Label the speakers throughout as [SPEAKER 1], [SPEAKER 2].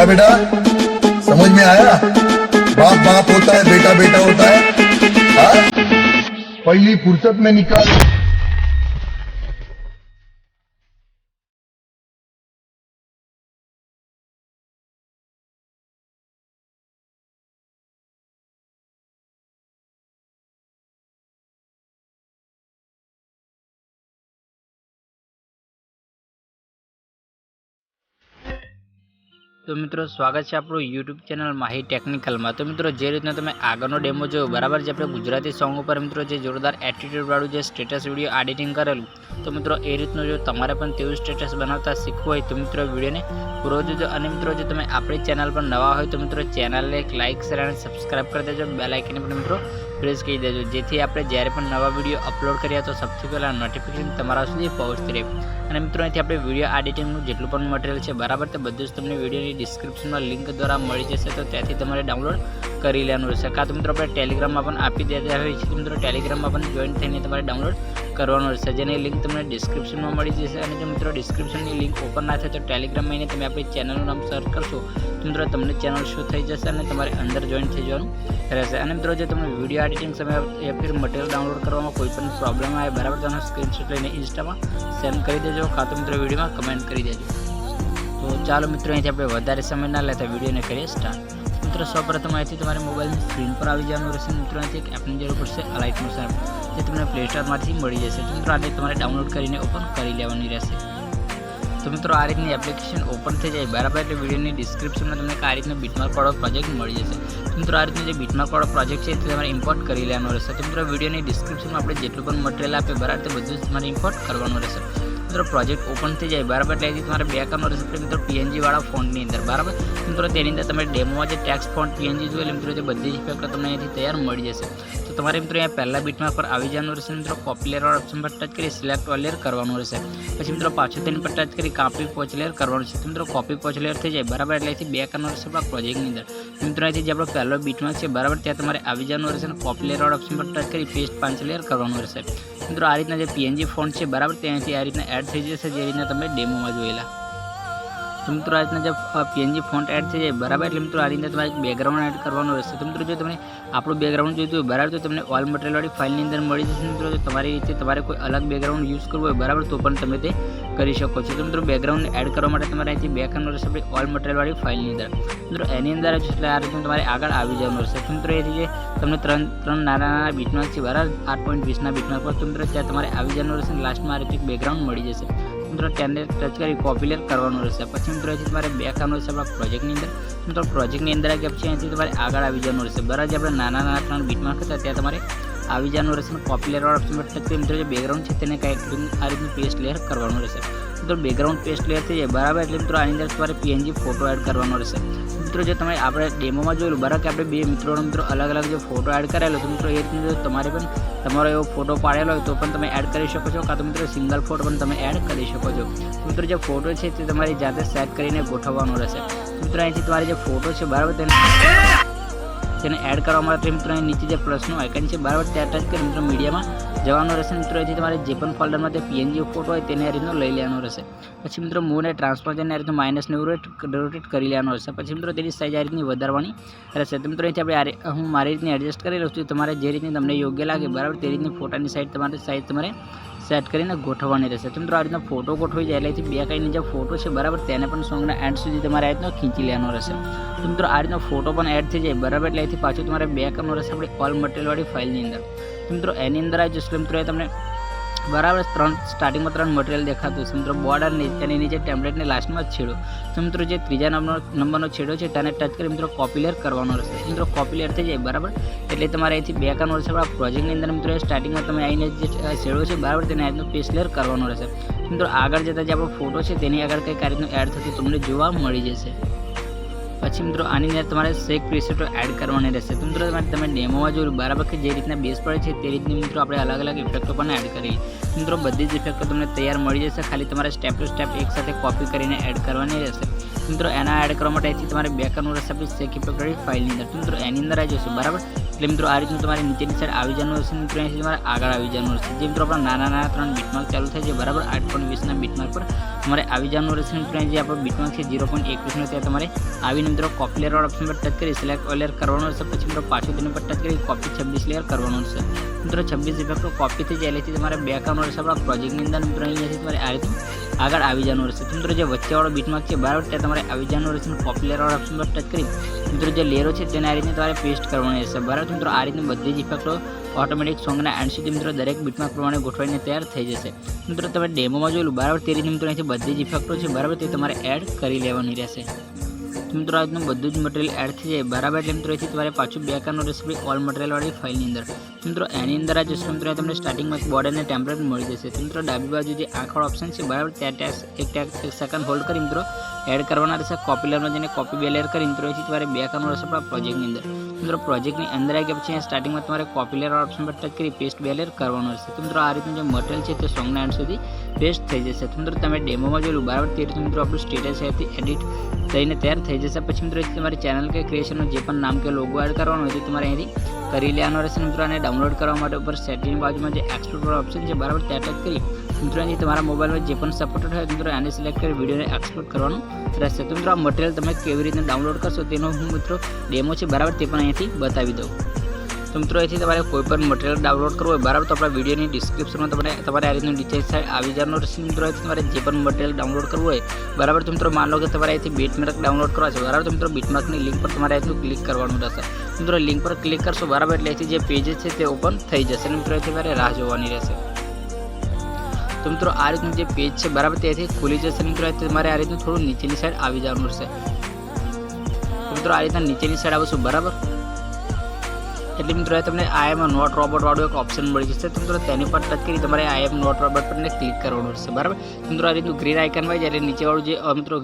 [SPEAKER 1] क्या बेटा समझ में आया बाप बाप होता है बेटा बेटा होता है हाँ? पहली फुर्सत में निकाल
[SPEAKER 2] તો મિત્રો, સ્વાગત છે આપણું યુટ્યુબ ચેનલ માહી ટેકનિકલમાં. તો મિત્રો, જે રીતના તમે આગળનો ડેમો જોયો, બરાબર જે આપણે ગુજરાતી સોંગ ઉપર મિત્રો, જે જોરદાર એટીટ્યૂડવાળું જે સ્ટેટસ વીડિયો એડિટિંગ કરેલું, તો મિત્રો, એ રીતનું જો તમારે પણ તેવું સ્ટેટસ બનાવતા શીખવું હોય, તો મિત્રો, વિડીયોને પૂરો જોજો. અને મિત્રો, જો તમે આપણી ચેનલ પર નવા હોય, તો મિત્રો, ચેનલને એક લાઇક શેર અને સબસ્ક્રાઇબ કરી દેજો. બે લાઇકને પણ મિત્રો પ્રેસ કરી દેજો. જેથી આપણે જ્યારે પણ નવા વીડિયો અપલોડ કરીએ, તો સૌથી પહેલાં નોટિફિકેશન તમારા સુધી પહોંચતી રહે. અને મિત્રો, અહીંથી આપણે વીડિયો એડિટિંગનું જેટલું પણ મટીરિયલ છે, બરાબર? તે બધું જ તમને વિડીયોની ડિસ્ક્રિપ્શનમાં લિંક દ્વારા મળી જશે, તો ત્યાંથી તમારે ડાઉનલોડ કરી લેવાનું રહેશે. કાં તો મિત્રો આપણે ટેલિગ્રામમાં પણ આપી દેતા હોય છે મિત્રો ટેલિગ્રામમાં પણ જોઈન થઈને તમારે ડાઉનલોડ કરવાનું રહેશે. જેની લિંક તમને ડિસ્ક્રિપ્શનમાં મળી જશે, અને જો મિત્રો ડિસ્ક્રિપ્શનની લિંક ઓપન ના થાય, તો ટેલિગ્રામમાં આવીને તમે આપણી ચેનલનું નામ સર્ચ કરશો, તો મિત્રો તમને ચેનલ શો થઈ જશે અને તમારે અંદર જોઈન થઈ જવાનું રહેશે. અને મિત્રો જે તમને વીડિયો એડિટિંગ સમયે યા ફિર મટીરિયલ ડાઉનલોડ કરવામાં કોઈ પણ પ્રોબ્લેમ આવે, બરાબર? તમે સ્ક્રીનશોટ લઈને ઇન્સ્ટામાં સેન્ડ કરી દેજો, કાં તો મિત્રો વિડીયોમાં કમેન્ટ કરી દેજો. તો ચાલો મિત્રો, અહીંથી આપણે વધારે સમય ના લેતા વિડીયોને કરીએ સ્ટાર્ટ મિત્રો, સૌપ્રથમ અહીંથી તમારે મોબાઈલની સ્ક્રીન પર આવી જવાનું રહેશે. મિત્રો, અહીંથી એક એપની જરૂર પડશે અલાઇટ મોશન જે તમને પ્લે સ્ટોરમાંથી મળી જશે. તો મિત્રો આને તમારે ડાઉનલોડ કરીને ઓપન કરી લેવાની રહેશે. તો મિત્રો, આ રીતની એપ્લિકેશન ઓપન થઈ જાય, બરાબર? એટલે વિડીયોની ડિસ્ક્રિપ્શનમાં તમને આ રીતનો બીટમાર્ક વાળો પ્રોજેક્ટ મળી જશે. મિત્રો, આ રીતનો જે બીટમાર્ક વાળો પ્રોજેક્ટ છે તે તમારે ઇમ્પોર્ટ કરી લેવાનો રહેશે. તો મિત્રો, વિડીયોની ડિસ્ક્રિપ્શનમાં આપણે જેટલું પણ મટીરિયલ આપે બરાબર, તે બધું જ તમારે ઇમ્પોર્ટ કરવાનું રહેશે. મિત્રો પ્રોજેક્ટ ઓપન થઈ જાય, બરાબર? એટલે અહીંથી તમારે બે કરવાનો રહેશે એટલે મિત્રો પીએનજીવાળા ફોનની અંદર, બરાબર? મિત્રો, તેની અંદર તમે ડેમોમાં જે ટેક્સ ફોન્ટ પીએનજી જોઈએ એટલે મિત્રો તે બધી જ ઇફેક્ટો તમને અહીંથી તૈયાર મળી જશે. તો તમારે, મિત્રો, અહીંયા પહેલા બીટમાં પર આવી જવાનું રહેશે, મિત્રો કોપી લેયર વાળા ઓપ્શન પર ટચ કરી સિલેક્ટ ઓલ કરવાનું રહેશે. પછી, મિત્રો, પાછું તેની પર ટચ કરી કાપી પોચ લેયર કરવાનું છે. મિત્રો કોપી પોચ થઈ જાય, બરાબર? એટલે અહીંથી બે કરવાનું રહેશે આપણા પ્રોજેક્ટની અંદર. મિત્રો, અહીંથી જે આપણો પહેલો બીટમાં છે, બરાબર? ત્યાં તમારે આવી જવાનું રહેશે અને કોપી લેયર વાળા ઓપ્શન પર ટચ કરી પેસ્ટ પાંચ લેયર કરવાનું રહેશે. મિત્રો, આ રીતના જે પીએનજી ફોન છે, બરાબર? ત્યાંથી આ રીતના એડ થઈ જશે જે રીતના તમે ડેમોમાં જોયેલા. તો મિત્રો આ જે પીએનજી ફોન્ટ એડ થઈ જાય, બરાબર? એટલે મિત્રો, આ રીતના તમારે બેકગ્રાઉન્ડ એડ કરવાનું રહેશે. તો મિત્રો, જો તમને આપણું બેકગ્રાઉન્ડ જોઈતું હોય, બરાબર? તો તમને ઓલ મટીરિયલવાળી ફાઇલની અંદર મળી જશે, મિત્રો. તમારી રીતે તમારે કોઈ અલગ બેકગ્રાઉન્ડ યુઝ કરવું હોય, બરાબર? તો પણ તમે તે કરી શકો છો. તો મિત્રો બેકગ્રાઉન્ડ એડ કરવા માટે તમારે અહીંથી બે કરવાનું રહેશે આપણી ઓલ મટીરિયલવાળી ફાઇલની અંદર. મિત્રો, એની અંદર જ એટલે આ રીતે તમારે આગળ આવી જવાનું રહેશે. તો મિત્રો, એથી જે તમને ત્રણ ત્રણ નાના નાના બીટમાર્ક છે, બરાબર? આઠ પોઈન્ટ વીસના બીટમાર્ક પર તો મિત્રો, ત્યાં તમારે આવી જવાનું રહેશે લાસ્ટમાં આ રીતે બેકગ્રાઉન્ડ મળી જશે. મિત્રો, તેને ટચ કરી કોપી કરવાનું રહેશે. પછી મિત્રો, અહીંથી તમારે બે કામ રહેશે આપણા પ્રોજેક્ટની અંદર. મિત્રો પ્રોજેક્ટની અંદર ગયા છે, અહીંથી તમારે આગળ આવી જવાનું રહેશે. બરાબર? જે આપણે નાના નાના ત્રણ બીટમાર્ક હતા, ત્યાં તમારે આવી જવાનું રહેશે અને કોપી લેયર ઓપ્શન પર ટચ મિત્રો જે બેકગ્રાઉન્ડ છે તેને કંઈક આ રીતનું પેસ્ટ લેયર કરવાનું રહેશે. મિત્રો બેકગ્રાઉન્ડ પેસ્ટ લેયર થઈ જાય, બરાબર? એટલે મિત્રો, આની અંદર તમારે પીએનજી ફોટો એડ કરવાનો રહેશે. મિત્રો, જે તમે આપણે ડેમોમાં જોયેલું, બરાબર? કે આપણે બે મિત્રોનો મિત્રો અલગ અલગ જે ફોટો એડ કરેલો તો મિત્રો, એ રીતે તમારે પણ તમારો એવો ફોટો પાડેલો હોય તો પણ તમે એડ કરી શકો છો, કાં તો મિત્રો સિંગલ ફોટો પણ તમે એડ કરી શકો છો. મિત્રો, જે ફોટો છે તે તમારી જાતે સેટ કરીને ગોઠવવાનો રહેશે. મિત્રો, અહીંથી તમારે જે ફોટો છે, બરાબર? તેને તેને એડ કરવા માટે મિત્રો નીચે જે પ્લસનું આઇકન છે, બરાબર ત્યાં ટચ કરી મિત્રો મીડિયામાં જવાનું રહેશે મિત્રો. અહીંથી તમારે જે પણ ફોલ્ડરમાં તે પીએનજી ફોટો હોય તેને રીતનો લઈ લેવાનો રહેશે. પછી મિત્રો મૂવ ને ટ્રાન્સફર આ રીતનું માઇનસ નેવું રોટેટ કરી લેવાનો રહેશે. પછી મિત્રો તેની સાઇઝ આ રીતની વધારવાની રહેશે. તો મિત્રો અહીંથી આપણે હું મારી રીતની એડજસ્ટ કરી લઉં છું. તમારે જે રીતની તમને યોગ્ય લાગે બરાબર તે રીતની ફોટાની સાઇઝ તમારે સાઇઝ તમારે સેટ કરીને ગોઠવવાની રહેશે. તો મિત્રો આ રીતનો ફોટો ગોઠવી જાય એટલે બે કઈની જે ફોટો છે બરાબર. તેને પણ સોંગના એન્ડ સુધી તમારે આ રીતનો ખીંચી લેવાનો રહેશે. તો મિત્રો આ રીતનો ફોટો પણ એડ થઈ જાય બરાબર. એટલે અહીંથી પાછું તમારે બે કરવાનું રહેશે. આપણે ઓલ મટીરિયલવાળી ફાઇલની અંદર. મિત્રો, એની અંદર આવી જશે. મિત્રો, એ તમને બરાબર ત્રણ સ્ટાર્ટિંગમાં ત્રણ મટીરિયલ દેખાતું છે મિત્રો બોર્ડર એની નીચે ટેમ્પલેટને લાસ્ટમાં જ છેડો. તો મિત્રો, જે ત્રીજા નંબરનો નંબરનો છેડો છે, તેને ટચ કરી મિત્રો કોપીલેર કરવાનો રહેશે. મિત્રો કોપીલેર થઈ જાય, બરાબર? એટલે તમારે અહીંથી બે કરવાનું રહેશે આ પ્રોજેક્ટની અંદર મિત્રો સ્ટાર્ટિંગમાં તમે આવીને જે છેડો છે, બરાબર? તેને આજનું પેસ્ટ કરવાનો રહેશે. મિત્રો, આગળ જતાં જે આપણો ફોટો છે, તેની આગળ કંઈક આ રીતનું એડ થતું, તમને જોવા મળી જશે. પછી મિત્રો, આની અંદર તમારે શેક પ્રીસેટો એડ કરવાની રહેશે. તો મિત્રો તમે ડેમોમાં જોયું, બરાબર કે જે રીતના બેસ પડે છે, તે રીતની મિત્રો આપણે અલગ અલગ ઇફેક્ટો પણ એડ કરી મિત્રો, બધી જ ઇફેક્ટો તમને તૈયાર મળી જશે. ખાલી તમારે સ્ટેપ ટુ સ્ટેપ એક સાથે કોપી કરીને એડ કરવાની રહેશે. મિત્રો, એના એડ કરવા માટે અહીંથી તમારે રહેશે આપણી સેક ઇફેક્ટવાળી ફાઇલની અંદર. તો મિત્રો, એની અંદર આવી જશે, બરાબર? એટલે મિત્રો, આ રીતનું તમારે નીચેની સાઈડ આવી જવાનું હશે મિત્રો, અહીંથી તમારે આગળ આવી જવાનું રહેશે. જે મિત્રો આપણા નાના નાના ત્રણ બીટમાર્ક ચાલુ થાય છે, બરાબર? આઠ પોઈન્ટ વીસના બીટમાર્ક પર તમારે આવી જવાનું રહેશે. મિત્રો જે આપણો બીટમાર્ક છે ઝીરો પોઈન્ટ એકવીસનો ત્યાં તમારે આવીને મિત્રો કોપી લેયર ઓપ્શન પર ટચ કરી સિલેક્ટ લેયર કરવાનું રહેશે. પછી મિત્રો, પાછું તેની પર ટચ કરી કોપી છવ્વીસ લેયર કરવાનું રહેશે. મિત્રો, છવ્વીસ ઇફેક્ટો કોપી થઈ જાય એટલે તમારે બે કામ રહેશે આપણા પ્રોજેક્ટની અંદર. મિત્રો, અહીંયાથી તમારે આ રીતે આગળ આવી જવાનું રહેશે. તો મિત્રો, જે વચ્ચેવાળો બીટમાર્ક છે, બરાબર? ત્યાં તમારે આવી જવાનું રહેશે કોપી લેયર ઓપ્શન પર ટચ કરી. મિત્રો, જે લેરો છે તેને આ રીતે તમારે પેસ્ટ કરવાની રહેશે. બરાબર? મિત્રો, આ રીતની બધી જ ઇફેક્ટો ઓટોમેટિક સોંગના એન્ડ સુધી મિત્રો દરેક બીટમાં પ્રમાણે ગોઠવાઈને તૈયાર થઈ જશે. મિત્રો, તમે ડેમોમાં જોયેલું, બરાબર? તે રીતે મિત્રો અહીંથી બધી જ ઇફેક્ટો છે, બરાબર? તે તમારે એડ કરી લેવાની રહેશે. મિત્રો આ બધું જ મટીરિયલ એડ થઈ જાય. બરાબર એટલે મિત્રો, એથી તમારે પાછું બે કારનું રેસીપી ઓલ મટીરિયલવાળી ફાઇલની અંદર. મિત્રો, એની અંદર આ જશે મિત્રો તમને સ્ટાર્ટિંગમાં બોર્ડ અને ટેમ્પલેટ મળી જશે. મિત્રો, ડાબી બાજુ જે આંખવાળો ઓપ્શન છે, બરાબર, ત્યાં ટેક્સ એક ટેક્સ સેકન્ડ હોલ્ડ કરી મિત્રો. એડ કરવાના રહેશે. કોપી લેયરમાં જઈને કોપી બે લેર કરી મિત્રો. એથી તમારે બે કારનું રહેશે આપણા પ્રોજેક્ટની અંદર. મિત્રો પ્રોજેક્ટની અંદર આવી ગયા પછી સ્ટાર્ટિંગમાં તમારે કોપી ઓપ્શન પર ટચ કરી પેસ્ટ બે લેયર કરવાનું રહેશે. તો મિત્રો, આ રીતનું જે મટીરિયલ છે તે સોંગના એન્ડ સુધી પેસ્ટ થઈ જશે. તો મિત્રો, તમે ડેમોમાં જોયેલું બરાબર તે રીતે મિત્રો આપણું સ્ટેટસ અહીંથી એડિટ થઈને તૈયાર થઈ જશે. પછી મિત્રો તમારી ચેનલ કે ક્રિએશનનું જે પણ નામ કે લોગો એડ કરવાનું હોય તો તમારે અહીંથી કરી લેવાનો રહેશે. મિત્રો અને ડાઉનલોડ કરવા માટે ઉપર સેટિંગ બાજુમાં જે એક્સપોર્ટ ઓપ્શન છે, બરાબર, ત્યાં ટચ કરી મિત્રો, અહીં તમારા મોબાઈલમાં જે પણ સપોર્ટેડ હોય મિત્રો, આને સિલેક્ટ કરી વિડીયોને એક્સપોર્ટ કરવાનું રહેશે. તો મિત્રો, આ મટીરિયલ તમે કેવી રીતે ડાઉનલોડ કરશો તેનો હું મિત્રો ડેમો છે, બરાબર તે પણ અહીંથી બતાવી દઉં. તો મિત્રો, અહીંથી તમારે કોઈ પણ મટીરિયલ ડાઉનલોડ કરવું હોય, બરાબર, તો આપણા વિડીયોની ડિસ્ક્રિપ્શનમાં તમારે તમારે આ રીતનું ડિટેલ્સ સાઈડ આવી જવાનું રહેશે મિત્રો, અહીંથી તમારે જે પણ મટીરિયલ ડાઉનલોડ કરવું હોય, બરાબર, તો મિત્રો માન લો કે તમારે અહીંથી બીટમાર્ક ડાઉનલોડ કરવા છે, બરાબર, તો મિત્રો બીટમાર્કની લિંક પર તમારે અહીંથી ક્લિક કરવાનું રહેશે. મિત્રો લિંક પર ક્લિક કરશો, બરાબર, એટલે અહીંથી જે પેજ છે તે ઓપન થઈ જશે મિત્રો, અહીંથી તમારે રાહ જોવાની રહેશે. તો મિત્રો, આ રીતનું જે પેજ છે, બરાબર, ત્યાંથી ખુલી જશે મિત્રો. તમારે આ રીતનું થોડું નીચેની સાઈડ આવી જવાનું રહેશે. મિત્રો, આ રીતના નીચેની સાઈડ આવશું, બરાબર? એટલે મિત્રો તમને આઈ એમ નોટ રોબોટ વાળું એક ઓપ્શન મળી જશે. મિત્રો, તેની પર ટચ કરી તમારે આઈ એમ નોટ રોબોટ પર ક્લિક કરવાનું રહેશે, બરાબર? મિત્રો, આ રીતનું ગ્રીન આઇકન હોય જ્યારે નીચેવાળું જે મિત્રો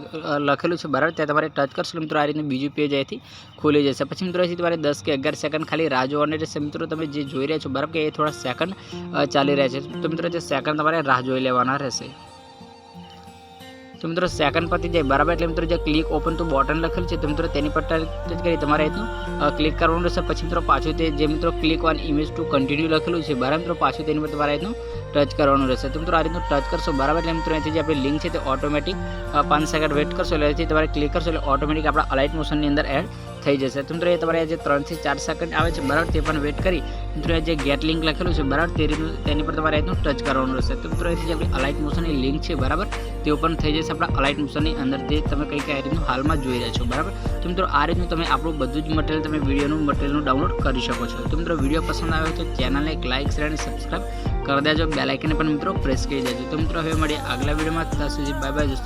[SPEAKER 2] લખેલું છે, બરાબર, ત્યાં તમારે ટચ કરશો મિત્રો, આ રીતનું બીજું પેજ અહીંથી ખુલી જશે. પછી મિત્રો, અહીંથી તમારે દસ કે અગિયાર સેકન્ડ ખાલી રાહ જોવાની રહેશે. મિત્રો, તમે જે જોઈ રહ્યા છો, બરાબર, કે એ થોડા સેકન્ડ ચાલી રહ્યા છે. તો મિત્રો, જે સેકન્ડ તમારે રાહ જોઈ લેવાના રહેશે. તો મિત્રો સેકન્ડ પતી જાય બરાબર એટલે મિત્રો જે ક્લિક ઓપન તો બોટન લખેલું છે તો મિત્રો તેની પર ટચ કરી તમારે એટલું ક્લિક કરવાનું રહેશે. પછી મિત્રો પાછું તે જે મિત્રો click on image to continue લખેલું છે. બરાબર મિત્રો પાછું તેની પર તમારે એટલું ટચ કરવાનું રહેશે. તો મિત્રો, આ રીતનું ટચ કરશો, બરાબર? એટલે મિત્રો, અહીંથી જે આપણી લિંક છે તે ઓટોમેટિક પાંચ સેકન્ડ વેટ કરશો એટલે અહીંથી તમારે ક્લિક કરશો એટલે ઓટોમેટિક આપણા અલાઇટ મોશનની અંદર એડ થઈ જશે. તો મિત્રો, એ તમારે જે ત્રણથી ચાર સેકન્ડ આવે છે, બરાબર, તે પણ વેટ કરી મિત્રો જે ગેટ લિંક લખેલું છે, બરાબર, તે રીતનું, તેની પર તમારે રીતનું ટચ કરવાનું રહેશે. તો મિત્રો, અહીંથી જે આપણી અલાઇટ મોશનની લિંક છે, બરાબર તે ઓપન થઈ જશે આપણા અલાઇટ મોશનની અંદર, જે તમે કઈ કઈ રીતનું હાલમાં જોઈ રહ્યા છો, બરાબર? તો મિત્રો, આ રીતનું તમે આપણું બધું જ મટીરિયલ તમે વિડીયોનું મટીરિયલનું ડાઉનલોડ કરી શકો છો. તો મિત્રો, વીડિયો પસંદ આવ્યો તો ચેનલને એક લાઇક શેર અને સબસ્ક્રાઈબ કરી દેજો, બે લાઇકને પણ મિત્રો પ્રેસ કરી દેજો. તો મિત્રો હવે મળીએ આગલા વિડીયોમાં. ત્યાં સુધી બાય બાય દોસ્તો.